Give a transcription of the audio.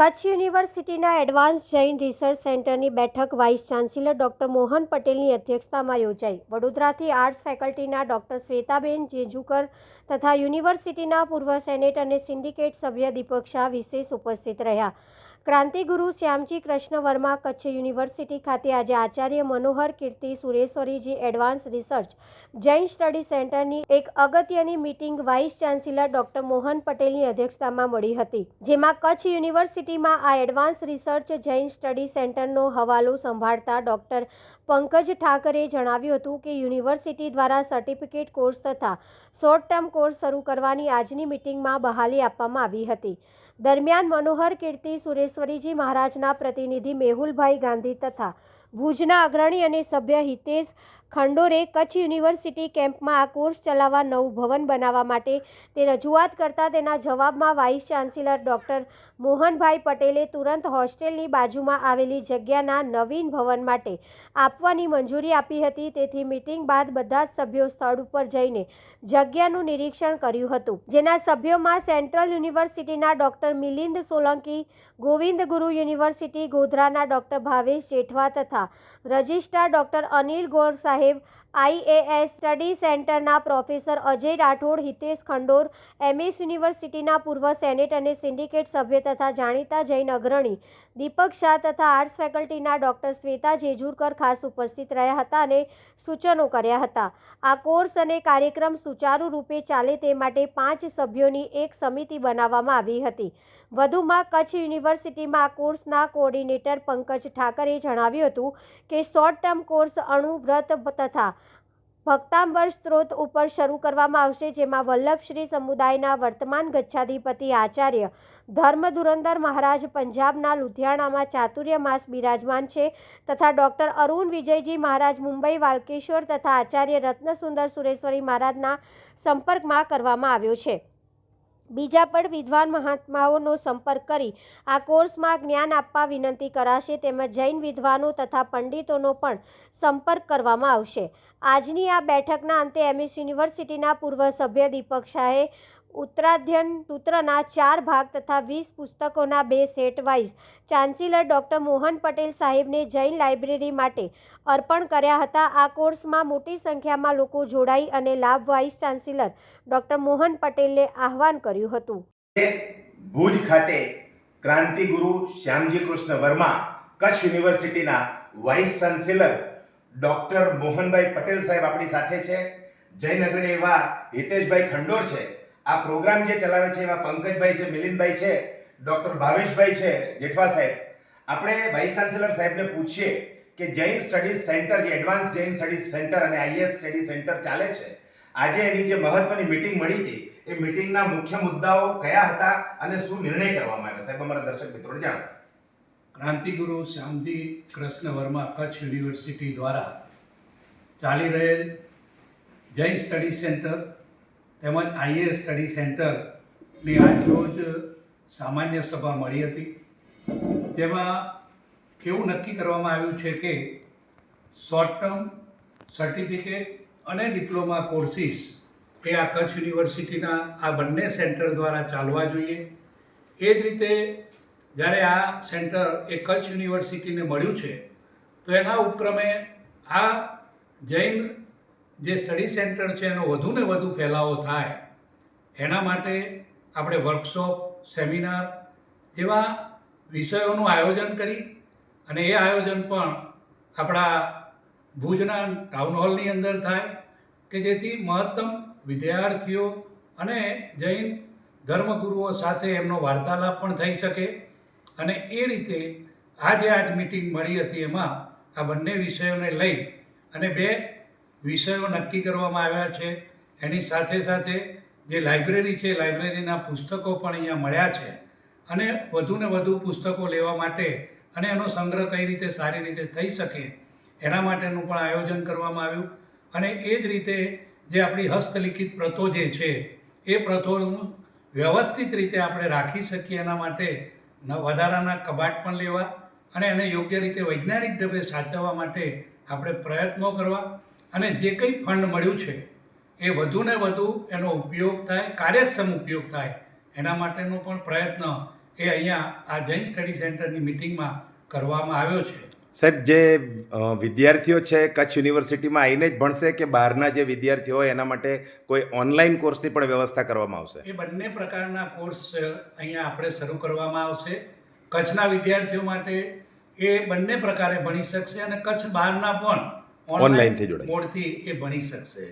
કચ્છ યુનિવર્સિટીના advance Jain research સેન્ટરની બેઠક વાઇસ ચાન્સેલર ડૉક્ટર મોહન પટેલની અધ્યક્ષતામાં યોજાઈ. વડોદરાથી આર્ટ્સ ફેકલ્ટીના ડૉક્ટર શ્વેતાબેન જેજુકર તથા યુનિવર્સિટીના પૂર્વ સેનેટ અને સિન્ડિકેટ સભ્ય દીપક શાહ વિશેષ ઉપસ્થિત રહ્યા. ક્રાંતિગુરુ શ્યામજી કૃષ્ણ વર્મા કચ્છ યુનિવર્સિટી ખાતે આજે Acharya Manohar Kirti Sureshwariji advance research Jain study સેન્ટરની એક અગત્યની meeting vice chancellor doctor Mohan પટેલની અધ્યક્ષતામાં મળી હતી, જેમાં કચ્છ યુનિવર્સિટીમાં આ એડવાન્સ રિસર્ચ જૈન સ્ટડી સેન્ટરનો હવાલો સંભાળતા ડોક્ટર પંકજ ઠાકરે જણાવ્યું હતું કે યુનિવર્સિટી દ્વારા સર્ટિફિકેટ કોર્સ તથા શોર્ટ ટર્મ કોર્સ શરૂ કરવાની આજની મિટિંગમાં બહાલી આપવામાં આવી હતી. દરમિયાન મનોહર કીર્તિ સુરેશ્વરીજી મહારાજના પ્રતિનિધિ મેહુલભાઈ ગાંધી તથા ભુજના અગ્રણી અને સભ્ય હિતેશ ખંડોરે કચ્છ યુનિવર્સિટી કેમ્પમાં આ કોર્સ ચલાવવા નવું ભવન બનાવવા માટે તે રજૂઆત કરતા તેના જવાબમાં વાઇસ ચાન્સેલર ડૉક્ટર મોહનભાઈ પટેલે તુરંત હોસ્ટેલની બાજુમાં આવેલી જગ્યાના નવીન ભવન માટે આપવાની મંજૂરી આપી હતી. તેથી મિટિંગ બાદ બધા જ સભ્યો સ્થળ ઉપર જઈને જગ્યાનું નિરીક્ષણ કર્યું હતું. જેના સભ્યોમાં સેન્ટ્રલ યુનિવર્સિટીના ડૉક્ટર મિલિંદ સોલંકી, ગોવિંદ ગુરુ યુનિવર્સિટી ગોધરાના ડૉક્ટર ભાવેશ જેઠવા તથા રજિસ્ટ્રાર ડૉક્ટર અનિલ ગોર સાહેબ সাহেব આઈએએસ સ્ટડી સેન્ટરના પ્રોફેસર અજય રાઠોડ, હિતેશ ખંડોર એમએસ યુનિવર્સિટીના પૂર્વ સેનેટ અને સિન્ડિકેટ સભ્ય તથા જાણીતા જૈન અગ્રણી દીપક શાહ તથા આર્ટ્સ ફેકલ્ટીના ડૉક્ટર શ્વેતા જેજુરકર ખાસ ઉપસ્થિત રહ્યા હતા અને સૂચનો કર્યા હતા. આ કોર્સ અને કાર્યક્રમ સુચારુ રૂપે ચાલે તે માટે પાંચ સભ્યોની એક સમિતિ બનાવવામાં આવી હતી. વધુમાં કચ્છ યુનિવર્સિટીમાં આ કોર્સના કોઓર્ડિનેટર પંકજ ઠાકરે જણાવ્યું હતું કે શોર્ટ ટર્મ કોર્સ અણુ વ્રત તથા ભક્તાંબર સ્ત્રોત ઉપર શરૂ કરવામાં આવશે, જેમાં વલ્લભશ્રી સમુદાયના વર્તમાન ગચ્છાધિપતિ આચાર્ય ધર્મ ધુરંધર મહારાજ પંજાબના લુધિયાણામાં ચાતુર્ય માસ બિરાજમાન છે તથા ડૉક્ટર અરુણ વિજયજી મહારાજ મુંબઈ વાલકેશ્વર તથા આચાર્ય રત્નસુંદર સુરેશ્વરી મહારાજના સંપર્કમાં કરવામાં આવ્યો છે. બીજા પણ વિદ્વાન મહાત્માઓનો સંપર્ક કરી આ કોર્સમાં જ્ઞાન આપવા વિનંતી કરાશે તેમજ જૈન વિદ્વાનો તથા પંડિતોનો પણ સંપર્ક કરવામાં આવશે. આજની આ બેઠકના અંતે એમએસ યુનિવર્સિટીના પૂર્વ સભ્ય દીપક શાહે ઉત્તરાધ્યન સૂત્રના ચાર ભાગ તથા વીસ પુસ્તકોના બે set vice chancellor doctor Mohan Patel સાહેબને જૈન લાઇબ્રેરી માટે અર્પણ કર્યા હતા. આ કોર્સમાં મોટી સંખ્યામાં લોકો જોડાઈ અને લાભ વાઇસ ચાન્સેલર ડૉક્ટર મોહન પટેલને આહવાન કર્યું હતું. ભુજ ખાતે ક્રાંતિગુરુ શ્યામજી કૃષ્ણ વર્મા કચ્છ યુનિવર્સિટીના vice chancellor doctor Mohanbhai Patel સાહેબ આપણી સાથે છે. જયનગરી એવા હિતેશભાઈ ખંડોર છે. આ પ્રોગ્રામ જે ચલાવે છે એવા પંકજભાઈ છે, મિલિંદભાઈ છે, ડોક્ટર ભાવેશભાઈ છે, જેઠવા સાહેબ. આપણે વાઇસ ચાન્સેલર સાહેબને પૂછીએ કે જૈન સ્ટડીઝ સેન્ટર, જે એડવાન્સ જૈન સ્ટડીઝ સેન્ટર અને આઈએસ સ્ટડી સેન્ટર ચાલે છે, આજે એની જે મહત્વની મીટિંગ મળી હતી, એ મીટિંગના મુખ્ય મુદ્દાઓ કયા હતા અને શું નિર્ણય કરવામાં આવ્યો? સાહેબ, અમારા દર્શક મિત્રોને જાણો. ક્રાંતિગુરુ શ્યામજી કૃષ્ણ વર્મા કચ્છ યુનિવર્સિટી દ્વારા ચાલી રહેલ જૈન સ્ટડી સેન્ટર તેમજ આઈએએસ સ્ટડી સેન્ટરની આજ રોજ સામાન્ય સભા મળી હતી. તેમાં એવું નક્કી કરવામાં આવ્યું છે કે શોર્ટ ટર્મ સર્ટિફિકેટ અને ડિપ્લોમા કોર્સિસ એ આ કચ્છ યુનિવર્સિટીના આ બંને સેન્ટર દ્વારા ચાલવા જોઈએ. એ જ રીતે જ્યારે આ સેન્ટર એ કચ્છ યુનિવર્સિટીને મળ્યું છે, તો એના ઉપક્રમે આ જૈન જે સ્ટડી સેન્ટર છે, એનો વધુને વધુ ફેલાવો થાય, એના માટે આપણે વર્કશોપ સેમિનાર જેવા વિષયોનું આયોજન કરી અને એ આયોજન પણ આપણા ભુજના ટાઉન હોલની અંદર થાય કે જેથી મહત્તમ વિદ્યાર્થીઓ અને જૈન ધર્મગુરુઓ સાથે એમનો વાર્તાલાપ પણ થઈ શકે અને એ રીતે આજે આજ મિટિંગ મળી હતી એમાં આ બંને વિષયોને લઈ અને બે વિષયો નક્કી કરવામાં આવ્યા છે. એની સાથે સાથે જે લાઇબ્રેરી છે, લાઇબ્રેરીના પુસ્તકો પણ અહીંયા મળ્યા છે. અને વધુને વધુ પુસ્તકો લેવા માટે અને એનો સંગ્રહ કઈ રીતે સારી રીતે થઈ શકે એના માટેનું પણ આયોજન કરવામાં આવ્યું. અને એ જ રીતે જે આપણી હસ્તલિખિત પ્રથો જે છે, એ પ્રથોનું વ્યવસ્થિત રીતે આપણે રાખી શકીએ એના માટે વધારાના કબાટ પણ લેવા અને એને યોગ્ય રીતે વૈજ્ઞાનિક ઢબે સાચવવા માટે આપણે પ્રયત્નો કરવા અને જે કંઈ ફંડ મળ્યું છે એ વધુને વધુ એનો ઉપયોગ થાય કાર્યક્ષમ ઉપયોગ થાય એના માટેનો પણ પ્રયત્ન એ અહીંયા આ જૈન સ્ટડી સેન્ટરની મિટિંગમાં કરવામાં આવ્યો છે. સાહેબ જે વિદ્યાર્થીઓ છે કચ્છ યુનિવર્સિટીમાં આવીને જ ભણશે કે બહારના જે વિદ્યાર્થીઓ હોય એના માટે કોઈ ઓનલાઈન કોર્સની પણ વ્યવસ્થા કરવામાં આવશે? એ બંને પ્રકારના કોર્સ અહીંયા આપણે શરૂ કરવામાં આવશે. કચ્છના વિદ્યાર્થીઓ માટે એ બંને પ્રકારે ભણી શકશે અને કચ્છ બહારના પણ Online થી જોડાઈ મોડથી એ ભણી શકશે.